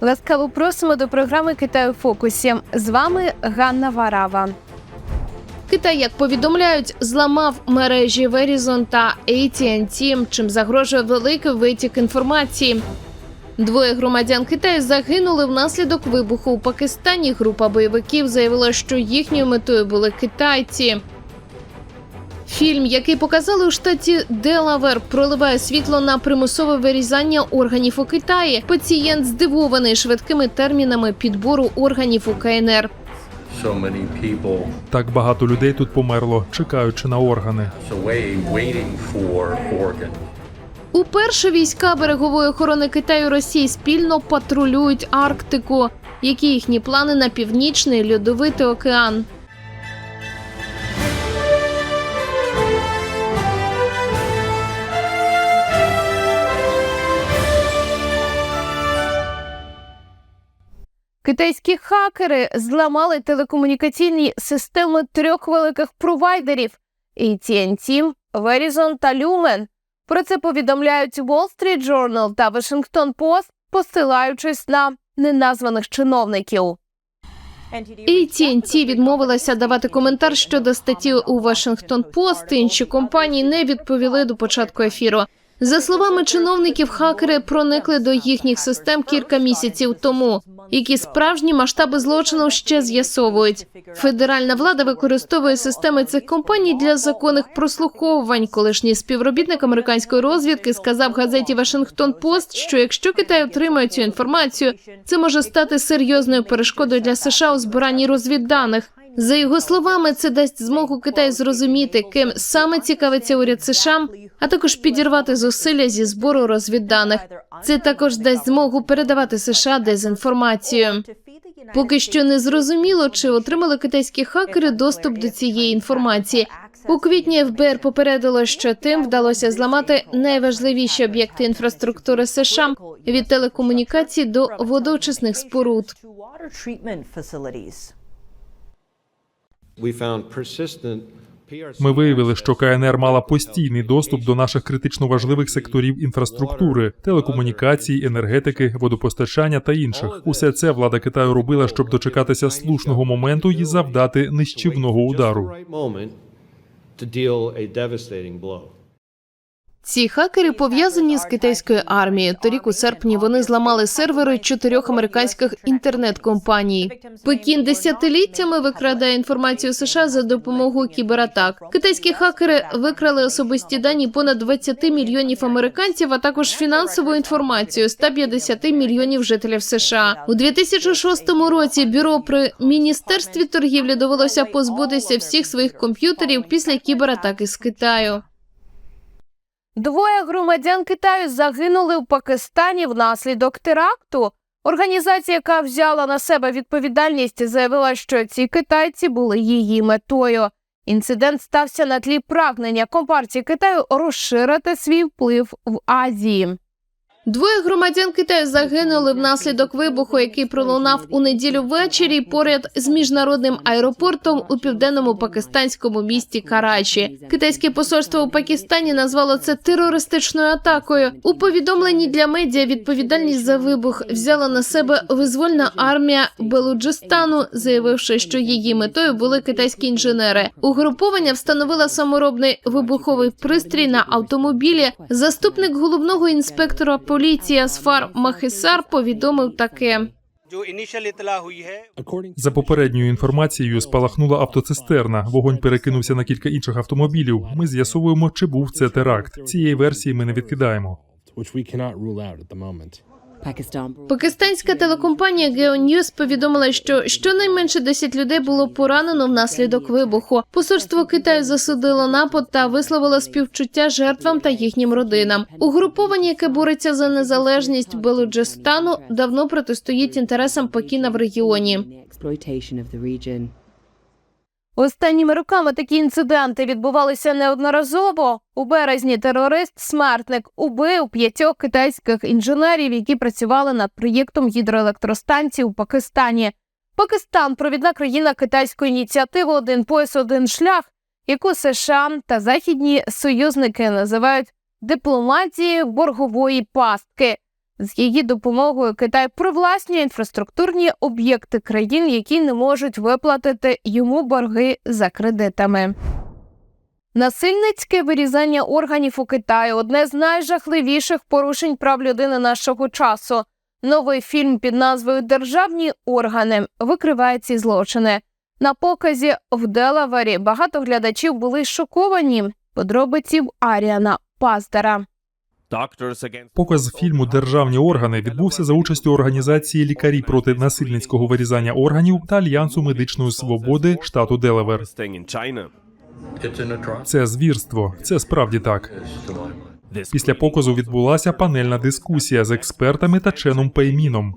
Ласкаво просимо до програми Китай у фокусі. З вами Ганна Варава. Китай, як повідомляють, зламав мережі Verizon та AT&T, чим загрожує великий витік інформації. Двоє громадян Китаю загинули внаслідок вибуху у Пакистані. Група бойовиків заявила, що їхньою метою були китайці. Фільм, який показали у штаті Делавер, проливає світло на примусове вирізання органів у Китаї. Пацієнт здивований швидкими термінами підбору органів у КНР. Так багато людей тут померло, чекаючи на органи. Уперше війська берегової охорони Китаю Росії спільно патрулюють Арктику. Які їхні плани на північний льодовитий океан? Китайські хакери зламали телекомунікаційні системи трьох великих провайдерів AT&T, Verizon та Lumen. Про це повідомляють Wall Street Journal та Washington Post, посилаючись на неназваних чиновників. AT&T відмовилася давати коментар щодо статті у Washington Post. Інші компанії не відповіли до початку ефіру. За словами чиновників, хакери проникли до їхніх систем кілька місяців тому. Які справжні масштаби злочину ще з'ясовують. Федеральна влада використовує системи цих компаній для законних прослуховувань. Колишній співробітник американської розвідки сказав газеті Вашингтон Пост, що якщо Китай отримає цю інформацію, це може стати серйозною перешкодою для США у збиранні розвідданих. За його словами, це дасть змогу Китаю зрозуміти, ким саме цікавиться уряд США, а також підірвати зусилля зі збору розвідданих. Це також дасть змогу передавати США дезінформацію. Поки що не зрозуміло, чи отримали китайські хакери доступ до цієї інформації. У квітні ФБР попередило, що тим вдалося зламати найважливіші об'єкти інфраструктури США від телекомунікацій до водоочисних споруд. Ми виявили, що КНР мала постійний доступ до наших критично важливих секторів інфраструктури, телекомунікацій, енергетики, водопостачання та інших. Усе це влада Китаю робила, щоб дочекатися слушного моменту і завдати нищівного удару. Ці хакери пов'язані з китайською армією. Торік у серпні вони зламали сервери чотирьох американських інтернет-компаній. Пекін десятиліттями викрадає інформацію США за допомогою кібератак. Китайські хакери викрали особисті дані понад 20 мільйонів американців, а також фінансову інформацію 150 мільйонів жителів США. У 2006 році бюро при міністерстві торгівлі довелося позбутися всіх своїх комп'ютерів після кібератаки з Китаю. Двоє громадян Китаю загинули в Пакистані внаслідок теракту. Організація, яка взяла на себе відповідальність, заявила, що ці китайці були її метою. Інцидент стався на тлі прагнення компартії Китаю розширити свій вплив в Азії. Двоє громадян Китаю загинули внаслідок вибуху, який пролунав у неділю ввечері поряд з міжнародним аеропортом у південному пакистанському місті Карачі. Китайське посольство у Пакистані назвало це терористичною атакою. У повідомленні для медіа відповідальність за вибух взяла на себе визвольна армія Белуджистану, заявивши, що її метою були китайські інженери. Угруповання встановило саморобний вибуховий пристрій на автомобілі. Заступник головного інспектора поліції Асфар Махисар повідомив таке. За попередньою інформацією спалахнула автоцистерна. Вогонь перекинувся на кілька інших автомобілів. Ми з'ясовуємо, чи був це теракт. Цієї версії ми не відкидаємо. Пакистанська телекомпанія GeoNews повідомила, що щонайменше 10 людей було поранено внаслідок вибуху. Посольство Китаю засудило напад та висловило співчуття жертвам та їхнім родинам. Угруповання, яке бореться за незалежність Белуджистану, давно протистоїть інтересам Пекіна в регіоні. Останніми роками такі інциденти відбувалися неодноразово. У березні терорист смертник убив п'ятьох китайських інженерів, які працювали над проєктом гідроелектростанції у Пакистані. Пакистан провідна країна китайської ініціативи Один пояс, один шлях, яку США та західні союзники називають дипломатією боргової пастки. З її допомогою Китай привласнює інфраструктурні об'єкти країн, які не можуть виплатити йому борги за кредитами. Насильницьке вирізання органів у Китаї одне з найжахливіших порушень прав людини нашого часу. Новий фільм під назвою Державні органи викриває ці злочини. На показі в Делавері багато глядачів були шоковані. Подробиці в Аріана Пастера. Показ фільму Державні органи відбувся за участю організації лікарі проти насильницького вирізання органів та Альянсу медичної свободи штату Делавер. Це звірство, це справді так. Після показу відбулася панельна дискусія з експертами та Ченом Пейміном.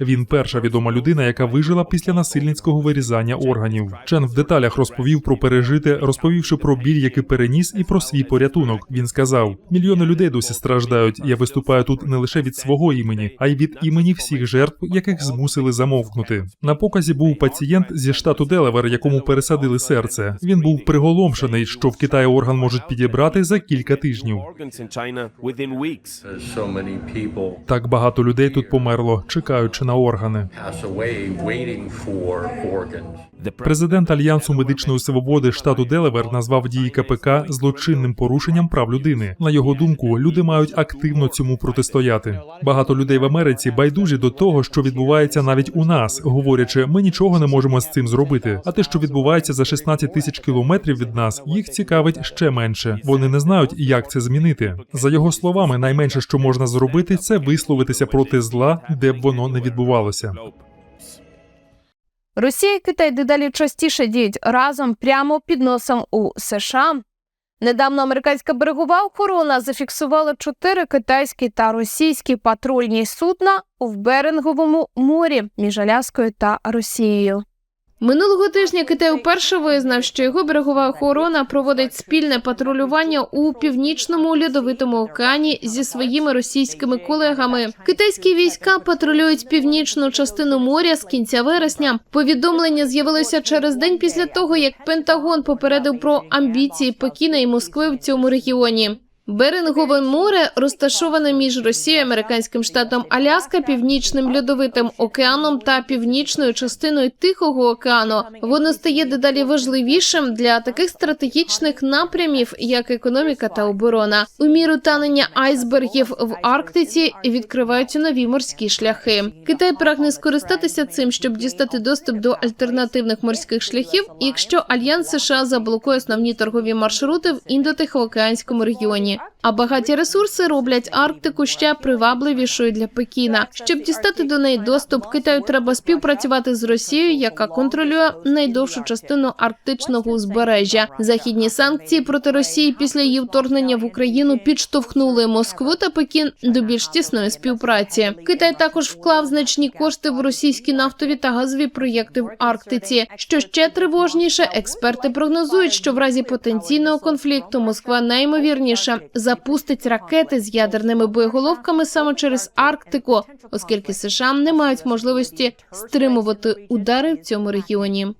Він перша відома людина, яка вижила після насильницького вирізання органів. Чен в деталях розповів про пережите, розповівши про біль, який переніс, і про свій порятунок. Він сказав: мільйони людей досі страждають. Я виступаю тут не лише від свого імені, а й від імені всіх жертв, яких змусили замовкнути. На показі був пацієнт зі штату Делавер, якому пересадили серце. Він був приголомшений, що в Китаї орган можуть підібрати за кілька тижнів. Так багато людей тут померло, чекаючи на органи. Президент Альянсу медичної свободи штату Делавер назвав дії КПК злочинним порушенням прав людини. На його думку, люди мають активно цьому протистояти. Багато людей в Америці байдужі до того, що відбувається навіть у нас, говорячи, ми нічого не можемо з цим зробити. А те, що відбувається за 16 тисяч кілометрів від нас, їх цікавить ще менше. Вони не знають, як це змінити. За його словами, найменше, що можна зробити, це висловитися проти зла, де б воно не відбувалося. Росія і Китай дедалі частіше діють разом прямо під носом у США. Недавно американська берегова охорона зафіксувала чотири китайські та російські патрульні судна в Беринговому морі між Аляскою та Росією. Минулого тижня Китай вперше визнав, що його берегова охорона проводить спільне патрулювання у північному льодовитому океані зі своїми російськими колегами. Китайські війська патрулюють північну частину моря з кінця вересня. Повідомлення з'явилося через день після того, як Пентагон попередив про амбіції Пекіна і Москви в цьому регіоні. Берингове море розташоване між Росією, американським штатом Аляска, північним льодовитим океаном та північною частиною Тихого океану. Воно стає дедалі важливішим для таких стратегічних напрямів, як економіка та оборона. У міру танення айсбергів в Арктиці відкриваються нові морські шляхи. Китай прагне скористатися цим, щоб дістати доступ до альтернативних морських шляхів, якщо альянс США заблокує основні торгові маршрути в індотихоокеанському регіоні. Bye. А багаті ресурси роблять Арктику ще привабливішою для Пекіна. Щоб дістати до неї доступ, Китаю треба співпрацювати з Росією, яка контролює найдовшу частину арктичного узбережжя. Західні санкції проти Росії після її вторгнення в Україну підштовхнули Москву та Пекін до більш тісної співпраці. Китай також вклав значні кошти в російські нафтові та газові проєкти в Арктиці. Що ще тривожніше, експерти прогнозують, що в разі потенційного конфлікту Москва найімовірніше запустить ракети з ядерними боєголовками саме через Арктику, оскільки США не мають можливості стримувати удари в цьому регіоні.